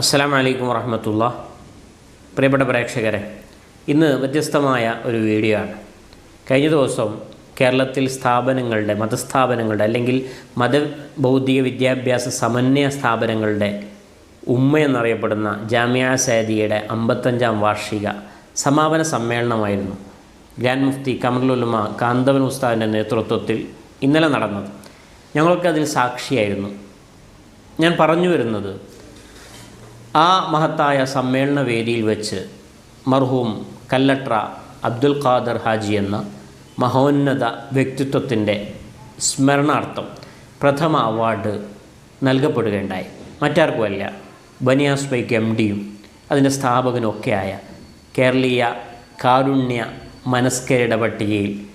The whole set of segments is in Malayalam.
അസ്സലാം വലൈക്കും വറഹമത്തുള്ള. പ്രിയപ്പെട്ട പ്രേക്ഷകരെ ഇന്ന് വ്യത്യസ്തമായ ഒരു വീഡിയോ ആണ്. കഴിഞ്ഞ ദിവസം കേരളത്തിൽ സ്ഥാപനങ്ങളുടെ മതസ്ഥാപനങ്ങളുടെ അല്ലെങ്കിൽ മതബൗദ്ധിക വിദ്യാഭ്യാസ സമന്വയ സ്ഥാപനങ്ങളുടെ ഉമ്മ എന്നറിയപ്പെടുന്ന ജാമ്യ സേദിയുടെ അമ്പത്തഞ്ചാം വാർഷിക സമാപന സമ്മേളനമായിരുന്നു ഗ്രാൻഡ് മുഫ്തി കമറുലുമ കാന്തവൻ ഉസ്താദിന്റെ നേതൃത്വത്തിൽ ഇന്നലെ നടന്നത്. ഞങ്ങൾക്ക് അതിൽ സാക്ഷിയായിരുന്നു. ഞാൻ പറഞ്ഞു വരുന്നത് ആ മഹത്തായ സമ്മേളന വേദിയിൽ വെച്ച് മർഹൂം കല്ലട്ര അബ്ദുൽ ഖാദർ ഹാജി എന്ന മഹോന്നത വ്യക്തിത്വത്തിന്റെ സ്മരണാർത്ഥം പ്രഥമ അവാർഡ് നൽകപ്പെടുകയുണ്ടായി. മറ്റാർക്കുമല്ല ബനിയാസ് ബൈക്ക് എം ഡിയും അതിന്റെ സ്ഥാപകനൊക്കെയായ കേരളീയ കാരുണ്യ മനസ്കരുടെ പട്ടികയിൽ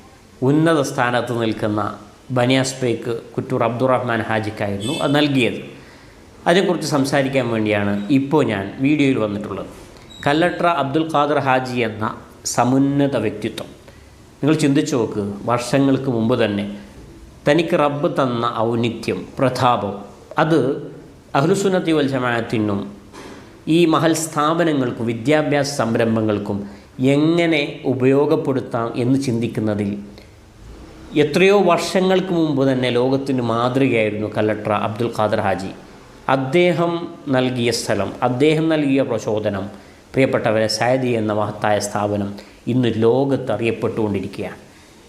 ഉന്നത സ്ഥാനത്ത് നിൽക്കുന്ന ബനിയാസ് ബൈക്ക് കുറ്റൂർ അബ്ദുറഹ്മാൻ ഹാജിക്കായിരുന്നു അത് നൽകിയത്. അതിനെക്കുറിച്ച് സംസാരിക്കാൻ വേണ്ടിയാണ് ഇപ്പോൾ ഞാൻ വീഡിയോയിൽ വന്നിട്ടുള്ളത്. കല്ലട്ര അബ്ദുൽ ഖാദർ ഹാജി എന്ന സമുന്നത വ്യക്തിത്വം. നിങ്ങൾ ചിന്തിച്ചു നോക്ക് വർഷങ്ങൾക്ക് മുമ്പ് തന്നെ തനിക്ക് റബ്ബ് തന്ന ഔന്നിത്യം പ്രതാപം അത് അഹ്ലുസുനത്തി വൽ ഈ മഹൽ സ്ഥാപനങ്ങൾക്കും വിദ്യാഭ്യാസ സംരംഭങ്ങൾക്കും എങ്ങനെ ഉപയോഗപ്പെടുത്താം എന്ന് ചിന്തിക്കുന്നതിൽ എത്രയോ വർഷങ്ങൾക്ക് മുമ്പ് തന്നെ ലോകത്തിന് മാതൃകയായിരുന്നു കല്ലട്ര അബ്ദുൽ ഖാദർ ഹാജി. അദ്ദേഹം നൽകിയ സ്ഥലം അദ്ദേഹം നൽകിയ പ്രചോദനം പ്രിയപ്പെട്ടവരെ സയദി എന്ന മഹത്തായ സ്ഥാപനം ഇന്ന് ലോകത്ത് അറിയപ്പെട്ടുകൊണ്ടിരിക്കുകയാണ്.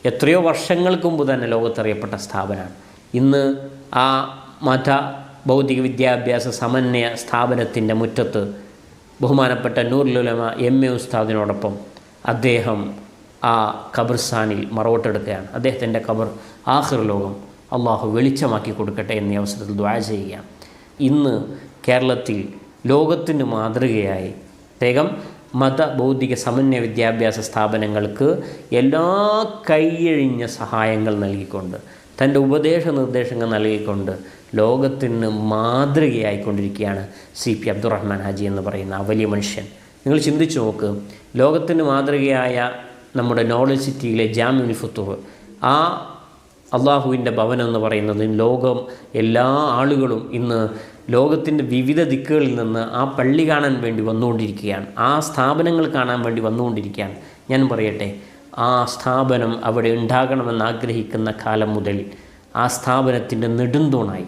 എത്രയോ വർഷങ്ങൾക്ക് മുമ്പ് തന്നെ ലോകത്തറിയപ്പെട്ട സ്ഥാപനമാണ്. ഇന്ന് ആ മത ഭൗതിക വിദ്യാഭ്യാസ സമന്വയ സ്ഥാപനത്തിന്റെ മുറ്റത്ത് ബഹുമാനപ്പെട്ട നൂറുലുലമ എം എ ഉസ്താദിനോടൊപ്പം അദ്ദേഹം ആ ഖബർസാനിൽ മറവോട്ടെടുക്കുകയാണ്. അദ്ദേഹത്തിന്റെ ഖബർ ആഹിർ ലോകം അള്ളാഹു വെളിച്ചമാക്കി കൊടുക്കട്ടെ എന്നീ അവസരത്തിൽ ദ്വാര ചെയ്യുകയാണ്. ഇന്ന് കേരളത്തിൽ ലോകത്തിന് മാതൃകയായി പ്രത്യേകം മത ബൗദ്ധിക സമന്വയ വിദ്യാഭ്യാസ സ്ഥാപനങ്ങൾക്ക് എല്ലാ കൈയഴിഞ്ഞ സഹായങ്ങൾ നൽകിക്കൊണ്ട് തന്റെ ഉപദേശ നിർദ്ദേശങ്ങൾ നൽകിക്കൊണ്ട് ലോകത്തിന് മാതൃകയായിക്കൊണ്ടിരിക്കുകയാണ് സി പി അബ്ദുറഹ്മാൻ ഹാജി എന്ന് പറയുന്ന ആ വലിയ മനുഷ്യൻ. നിങ്ങൾ ചിന്തിച്ചു നോക്ക് ലോകത്തിന് മാതൃകയായ നമ്മുടെ നോളജ് സിറ്റിയിലെ ജാമ്യുൽ ഫുത്തുഹ് ആ അള്ളാഹുവിന്റെ ഭവനം എന്ന് പറയുന്നത് ലോകം എല്ലാ ആളുകളും ഇന്ന് ലോകത്തിന്റെ വിവിധ ദിക്കുകളിൽ നിന്ന് ആ പള്ളി കാണാൻ വേണ്ടി വന്നുകൊണ്ടിരിക്കുകയാണ്. ആ സ്ഥാപനങ്ങൾ കാണാൻ വേണ്ടി വന്നുകൊണ്ടിരിക്കുകയാണ്. ഞാൻ പറയട്ടെ ആ സ്ഥാപനം അവിടെ ഉണ്ടാകണമെന്ന് ആഗ്രഹിക്കുന്ന കാലം മുതൽ ആ സ്ഥാപനത്തിന്റെ നെടുന്തൂണായി.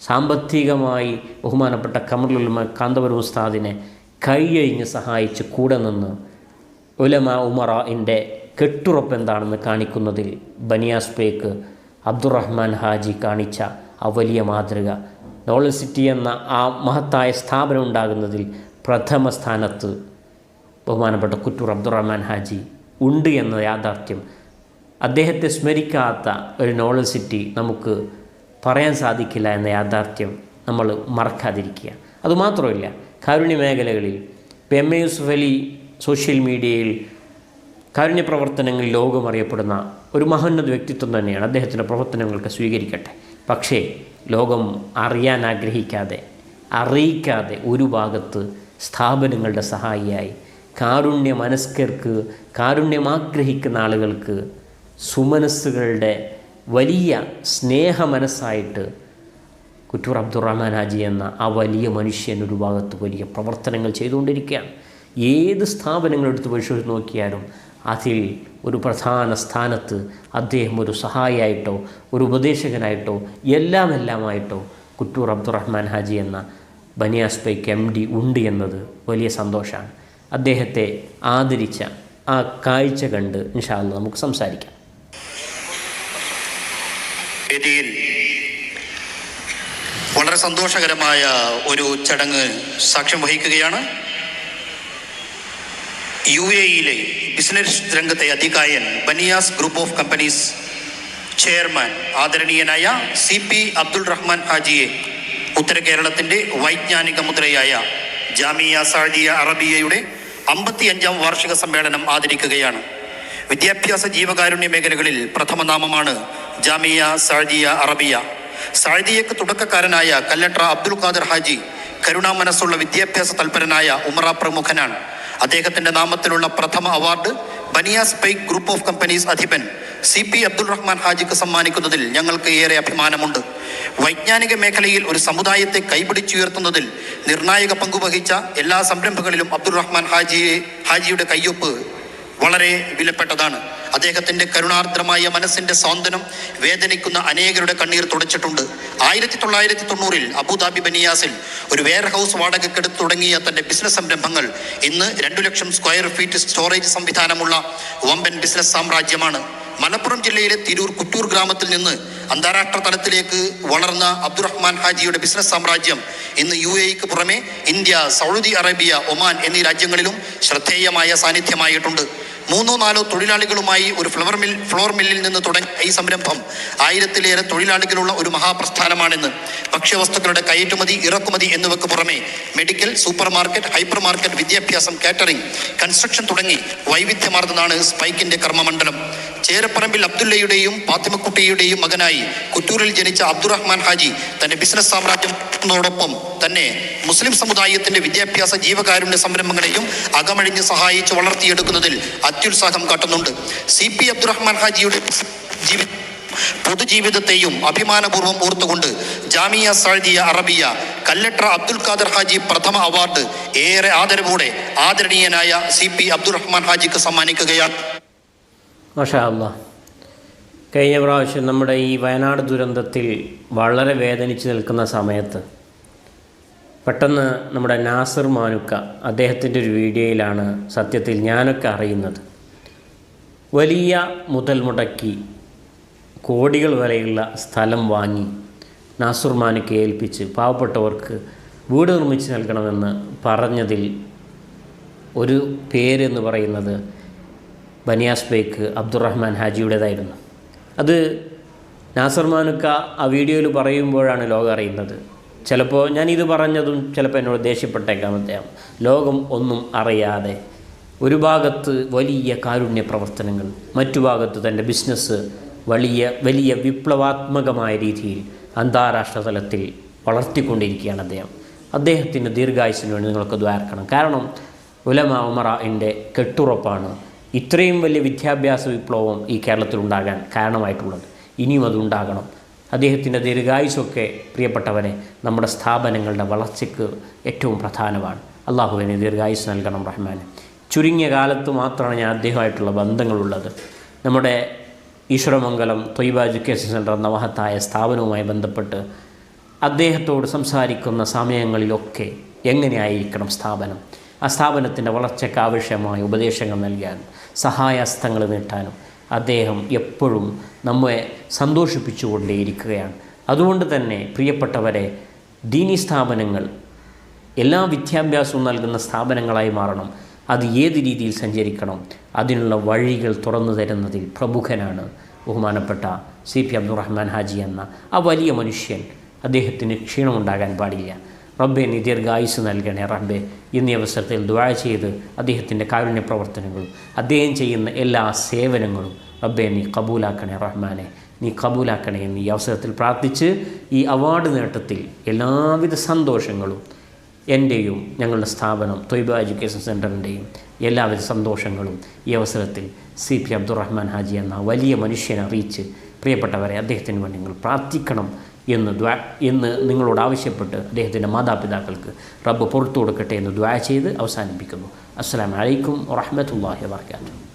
സാമ്പത്തികമായി ബഹുമാനപ്പെട്ട കമറുൽ കാന്തപുരം ഉസ്താദിനെ കൈയഴിഞ്ഞ് സഹായിച്ച് കൂടെ നിന്ന് ഉലമ ഉമറിന്റെ കെട്ടുറപ്പ് എന്താണെന്ന് കാണിക്കുന്നതിൽ ബനിയാസ് പേക്ക് അബ്ദുറഹ്മാൻ ഹാജി കാണിച്ച ആ വലിയ മാതൃക. നോളജ് സിറ്റി എന്ന ആ മഹത്തായ സ്ഥാപനം ഉണ്ടാകുന്നതിൽ പ്രഥമ സ്ഥാനത്ത് ബഹുമാനപ്പെട്ട കുറ്റൂർ അബ്ദുറഹ്മാൻ ഹാജി ഉണ്ട് എന്ന യാഥാർത്ഥ്യം. അദ്ദേഹത്തെ സ്മരിക്കാത്ത ഒരു നോളജ് സിറ്റി നമുക്ക് പറയാൻ സാധിക്കില്ല എന്ന യാഥാർത്ഥ്യം നമ്മൾ മറക്കാതിരിക്കുക. അതുമാത്രമല്ല കാരുണ്യ മേഖലകളിൽ ഇപ്പം M A Yusuf Ali social മീഡിയയിൽ കാരുണ്യ പ്രവർത്തനങ്ങളിൽ ലോകമറിയപ്പെടുന്ന ഒരു മഹോന്നത വ്യക്തിത്വം തന്നെയാണ് അദ്ദേഹത്തിന്റെ പ്രവർത്തനങ്ങൾക്ക് സ്വീകരിക്കട്ടെ. പക്ഷേ ലോകം അറിയാൻ ആഗ്രഹിക്കാതെ അറിയിക്കാതെ ഒരു ഭാഗത്ത് സ്ഥാപനങ്ങളുടെ സഹായിയായി കാരുണ്യ മനസ്കർക്ക് കാരുണ്യം ആഗ്രഹിക്കുന്ന ആളുകൾക്ക് സുമനസ്സുകളുടെ വലിയ സ്നേഹ മനസ്സായിട്ട് കുറ്റൂർ അബ്ദുറഹ്മാൻ ഹാജി എന്ന ആ വലിയ മനുഷ്യൻ ഒരു ഭാഗത്ത് വലിയ പ്രവർത്തനങ്ങൾ ചെയ്തുകൊണ്ടിരിക്കുകയാണ്. ഏത് സ്ഥാപനങ്ങളെടുത്ത് പരിശോധിച്ച് നോക്കിയാലും അതിൽ ഒരു പ്രധാന സ്ഥാനത്ത് അദ്ദേഹം ഒരു സഹായിയായിട്ടോ ഒരു ഉപദേശകനായിട്ടോ എല്ലാം എല്ലാമായിട്ടോ കുറ്റൂർ അബ്ദുറഹ്മാൻ ഹാജി എന്ന ബനിയാസ് ബൈക്ക് എം ഡി ഉണ്ട് എന്നത് വലിയ സന്തോഷമാണ് അദ്ദേഹത്തെ ആദരിച്ച ആ കാഴ്ച കണ്ട് ഇൻഷാല്ല നമുക്ക് സംസാരിക്കാം. വളരെ സന്തോഷകരമായ ഒരു ചടങ്ങ് സാക്ഷ്യം വഹിക്കുകയാണ്. യു എ ഇയിലെ ബിസിനസ് രംഗത്തെ അധികായൻ Baniyas group of companies chairman ആദരണീയനായ സി പി അബ്ദുൾ റഹ്മാൻ ഹാജിയെ ഉത്തര കേരളത്തിന്റെ വൈജ്ഞാനിക മുദ്രയായ ജാമിയ സാദിയ അറബിയയുടെ അമ്പത്തിയഞ്ചാം വാർഷിക സമ്മേളനം ആദരിക്കുകയാണ്. വിദ്യാഭ്യാസ ജീവകാരുണ്യ മേഖലകളിൽ പ്രഥമ നാമമാണ് ജാമിയ സാദിയ അറബിയ. സാദിയക്ക് തുടക്കക്കാരനായ കല്ലട്ര അബ്ദുൽ ഖാദർ ഹാജി കരുണാമനസ്സുള്ള വിദ്യാഭ്യാസ തൽപരനായ ഉമറ പ്രമുഖനാണ്. അദ്ദേഹത്തിന്റെ നാമത്തിലുള്ള പ്രഥമ award Baniyas Spike group of companies അധിപൻ സി പി അബ്ദുൾ റഹ്മാൻ ഹാജിക്ക് സമ്മാനിക്കുന്നതിൽ ഞങ്ങൾക്ക് ഏറെ അഭിമാനമുണ്ട്. വൈജ്ഞാനിക മേഖലയിൽ ഒരു സമുദായത്തെ കൈപിടിച്ചുയർത്തുന്നതിൽ നിർണായക പങ്കുവഹിച്ച എല്ലാ സംരംഭങ്ങളിലും അബ്ദുൾ റഹ്മാൻ ഹാജിയെ ഹാജിയുടെ കയ്യൊപ്പ് വളരെ വിലപ്പെട്ടതാണ്. അദ്ദേഹത്തിന്റെ കരുണാർദ്രമായ മനസ്സിന്റെ സ്വാന്തനം വേദനിക്കുന്ന അനേകരുടെ കണ്ണീർ തുടച്ചിട്ടുണ്ട്. ആയിരത്തി തൊള്ളായിരത്തി തൊണ്ണൂറിൽ അബുദാബി ബനിയാസിൽ ഒരു വെയർ ഹൗസ് വാടകക്കെടുത്ത് തുടങ്ങിയ തന്റെ ബിസിനസ് സംരംഭങ്ങൾ ഇന്ന് രണ്ടു ലക്ഷം സ്ക്വയർ ഫീറ്റ് സ്റ്റോറേജ് സംവിധാനമുള്ള വമ്പൻ ബിസിനസ് സാമ്രാജ്യമാണ്. മലപ്പുറം ജില്ലയിലെ തിരൂർ കുറ്റൂർ ഗ്രാമത്തിൽ നിന്ന് അന്താരാഷ്ട്ര തലത്തിലേക്ക് വളർന്ന അബ്ദുറഹ്മാൻ ഹാജിയുടെ ബിസിനസ് സാമ്രാജ്യം ഇന്ന് യു എക്ക് പുറമെ ഇന്ത്യ സൗദി അറേബ്യ ഒമാൻ എന്നീ രാജ്യങ്ങളിലും ശ്രദ്ധേയമായ സാന്നിധ്യമായിട്ടുണ്ട്. മൂന്നോ നാലോ തൊഴിലാളികളുമായി ഒരു ഫ്ലവർ മിൽ ഫ്ലോർ മില്ലിൽ നിന്ന് തുടങ്ങിയ ഈ സംരംഭം ആയിരത്തിലേറെ തൊഴിലാളികളുള്ള ഒരു മഹാപ്രസ്ഥാനമാണെന്ന്. ഭക്ഷ്യവസ്തുക്കളുടെ കയറ്റുമതി ഇറക്കുമതി എന്നിവയ്ക്ക് പുറമെ medical supermarket hypermarket വിദ്യാഭ്യാസം കാറ്ററിംഗ് കൺസ്ട്രക്ഷൻ തുടങ്ങി വൈവിധ്യമാർന്നതാണ് സ്പൈക്കിന്റെ കർമ്മമണ്ഡലം. ചേരപ്പറമ്പിൽ അബ്ദുല്ലയുടെയും പാത്തിമക്കുട്ടിയുടെയും മകനായി കുറ്റൂരിൽ ജനിച്ച അബ്ദുറഹ്മാൻ ഹാജി തന്റെ ബിസിനസ് സാമ്രാജ്യത്തോടൊപ്പം തന്നെ മുസ്ലിം സമുദായത്തിന്റെ വിദ്യാഭ്യാസ ജീവകാരുണ്യ സംരംഭങ്ങളെയും അകമഴിഞ്ഞ് സഹായിച്ച് വളർത്തിയെടുക്കുന്നതിൽ അത്യുത്സാഹം കാട്ടുന്നുണ്ട്. സി പി അബ്ദുറഹ്മാൻ ഹാജിയുടെ ജീവി പൊതുജീവിതത്തെയും അഭിമാനപൂർവം ഓർത്തുകൊണ്ട് ജാമിയ സഅദിയ അറബിയ കല്ലട്ര അബ്ദുൽ ഖാദർ ഹാജി പ്രഥമ അവാർഡ് ഏറെ ആദരവോടെ ആദരണീയനായ സി പി അബ്ദുറഹ്മാൻ ഹാജിക്ക് സമ്മാനിക്കുകയാണ്. കഴിഞ്ഞ പ്രാവശ്യം നമ്മുടെ ഈ വയനാട് ദുരന്തത്തിൽ വളരെ വേദനിച്ച് നിൽക്കുന്ന സമയത്ത് പെട്ടെന്ന് നമ്മുടെ നാസർ മാനുക്ക അദ്ദേഹത്തിന്റെ ഒരു വീഡിയോയിലാണ് സത്യത്തിൽ ഞാനൊക്കെ അറിയുന്നത്. വലിയ മുതൽ മുടക്കി കോടികൾ വരെയുള്ള സ്ഥലം വാങ്ങി നാസർ മാനുക്ക ഏൽപ്പിച്ച് പാവപ്പെട്ടവർക്ക് വീട് നിർമ്മിച്ച് നൽകണമെന്ന് പറഞ്ഞതിൽ ഒരു പേരെന്ന് പറയുന്നത് ബനിയാസ് ബേക്ക് അബ്ദുറഹ്മാൻ ഹാജിയുടേതായിരുന്നു. അത് നാസർ മാനുക്ക ആ വീഡിയോയിൽ പറയുമ്പോഴാണ് ലോകം അറിയുന്നത്. ചിലപ്പോൾ ഞാനിത് പറഞ്ഞതും ചിലപ്പോൾ എന്നോട് ദേഷ്യപ്പെട്ടേക്കാം അദ്ദേഹം. ലോകം ഒന്നും അറിയാതെ ഒരു ഭാഗത്ത് വലിയ കാരുണ്യ പ്രവർത്തനങ്ങൾ മറ്റു ഭാഗത്ത് തന്റെ ബിസിനസ് വലിയ വലിയ വിപ്ലവാത്മകമായ രീതിയിൽ അന്താരാഷ്ട്ര തലത്തിൽ വളർത്തിക്കൊണ്ടിരിക്കുകയാണ് അദ്ദേഹം. അദ്ദേഹത്തിന്റെ ദീർഘായുസിന് വേണ്ടി നിങ്ങൾക്ക് ദ്വാർക്കണം കാരണം ഉലമ ഉമറന്റെ കെട്ടുറപ്പാണ് ഇത്രയും വലിയ വിദ്യാഭ്യാസ വിപ്ലവം ഈ കേരളത്തിൽ ഉണ്ടാകാൻ കാരണമായിട്ടുള്ളത്. ഇനിയും അതുണ്ടാകണം അദ്ദേഹത്തിന്റെ ദീർഘായുസൊക്കെ പ്രിയപ്പെട്ടവനെ നമ്മുടെ സ്ഥാപനങ്ങളുടെ വളർച്ചയ്ക്ക് ഏറ്റവും പ്രധാനമാണ്. അള്ളാഹുവിന് ദീർഘായുസ് നൽകണം റഹ്മാൻ ചുരുങ്ങിയ കാലത്ത് മാത്രമാണ് ഞാൻ അദ്ദേഹമായിട്ടുള്ള ബന്ധങ്ങളുള്ളത്. നമ്മുടെ ഈശ്വരമംഗലം തൊയ്ബ എഡ്യൂക്കേഷൻ സെന്റർ എന്ന മഹത്തായ സ്ഥാപനവുമായി ബന്ധപ്പെട്ട് അദ്ദേഹത്തോട് സംസാരിക്കുന്ന സമയങ്ങളിലൊക്കെ എങ്ങനെയായിരിക്കണം സ്ഥാപനം? ആ സ്ഥാപനത്തിന്റെ വളർച്ചയ്ക്ക് ആവശ്യമായ ഉപദേശങ്ങൾ നൽകാനും സഹായഹസ്തങ്ങൾ നീട്ടാനും അദ്ദേഹം എപ്പോഴും നമ്മെ സന്തോഷിപ്പിച്ചുകൊണ്ടേയിരിക്കുകയാണ്. അതുകൊണ്ട് തന്നെ പ്രിയപ്പെട്ടവരെ ദീനി സ്ഥാപനങ്ങൾ എല്ലാ വിദ്യാഭ്യാസവും നൽകുന്ന സ്ഥാപനങ്ങളായി മാറണം. അത് ഏത് രീതിയിൽ സഞ്ചരിക്കണം? അതിനുള്ള വഴികൾ തുറന്നു തരുന്നതിൽ പ്രമുഖനാണ് ബഹുമാനപ്പെട്ട സി പി അബ്ദുറഹ്മാൻ ഹാജി എന്ന ആ വലിയ മനുഷ്യൻ. അദ്ദേഹത്തിന് ക്ഷീണമുണ്ടാകാൻ പാടില്ല. റബ്ബെ നീ ദീർഘായുസ് നൽകണേ റബ്ബെ. എന്നീ അവസരത്തിൽ ദ്വാഴ ചെയ്ത് അദ്ദേഹത്തിന്റെ കാരുണ്യ പ്രവർത്തനങ്ങളും അദ്ദേഹം ചെയ്യുന്ന എല്ലാ സേവനങ്ങളും റബ്ബെ നീ കബൂലാക്കണേ റഹ്മാനെ. നീ കബൂലാക്കണേ എന്ന് ഈ അവസരത്തിൽ പ്രാർത്ഥിച്ച് ഈ അവാർഡ് നേട്ടത്തിൽ എല്ലാവിധ സന്തോഷങ്ങളും എന്റെയും ഞങ്ങളുടെ സ്ഥാപനം തൊയ്ബ എഡ്യൂക്കേഷൻ സെന്ററിന്റെയും എല്ലാവിധ സന്തോഷങ്ങളും ഈ അവസരത്തിൽ സി പി അബ്ദുറഹ്മാൻ ഹാജി എന്ന വലിയ മനുഷ്യനെ അറിയിച്ച് പ്രിയപ്പെട്ടവരെ അദ്ദേഹത്തിന് വേണ്ടി നിങ്ങൾ പ്രാർത്ഥിക്കണം എന്ന് ദ്വാ എന്ന് നിങ്ങളോട് ആവശ്യപ്പെട്ട് അദ്ദേഹത്തിന്റെ മാതാപിതാക്കൾക്ക് റബ്ബ് പുറത്തു കൊടുക്കട്ടെ എന്ന് ദ്വാ ചെയ്ത് അവസാനിപ്പിക്കുന്നു. അസ്സാം വലൈക്കും വറഹമത്തല്ലാഹി വാത്തു